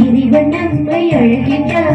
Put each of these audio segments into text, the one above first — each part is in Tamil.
இனிவன் நம்மை அழைக்கின்றார்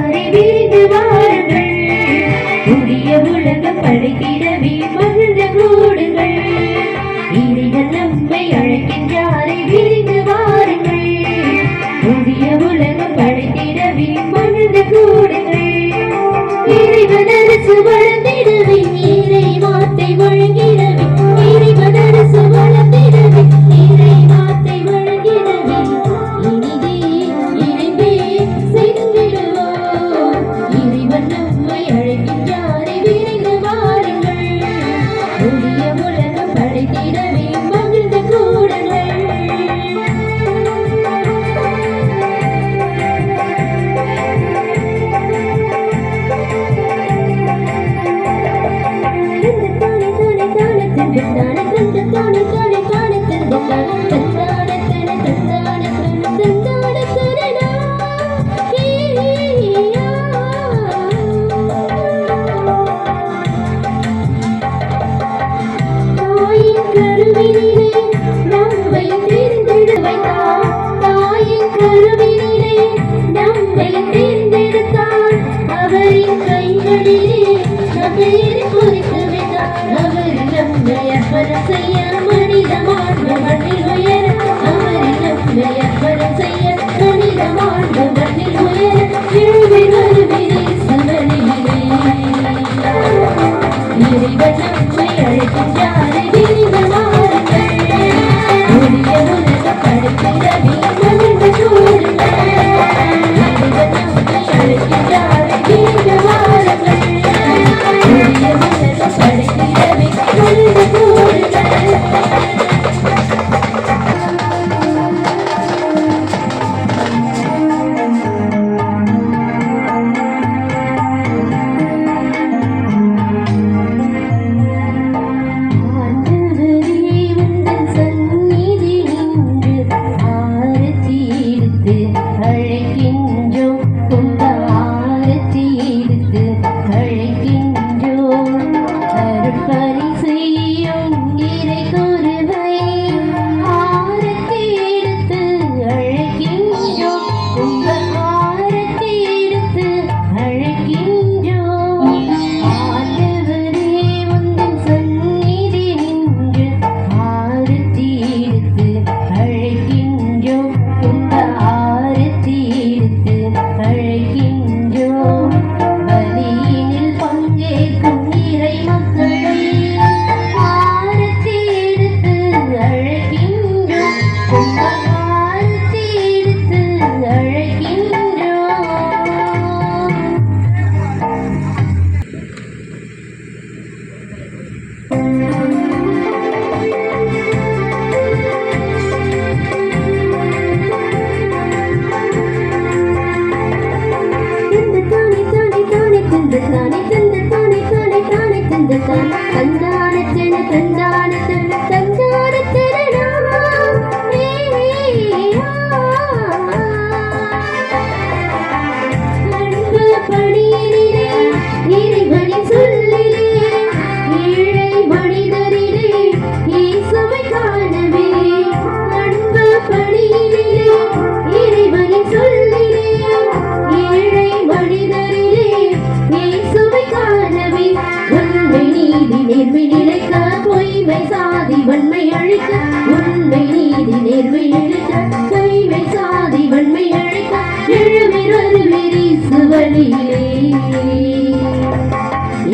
வன்மை அழிக்க உண்மை நீதி நேர்மை நிலைக்க கைமை சாதி வன்மை அழிக்க எழுமை வருவெறி சுவனிலே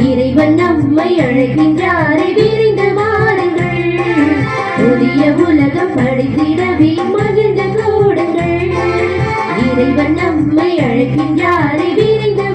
இறைவன் நம்மை அழைக்கின்றாரை விரிந்து மாறுங்கள் புதிய உலகம் படித்திடவே மகிழ்ந்து கூடுங்கள். இறைவன் நம்மை அழைக்கின்றாரை விரிந்து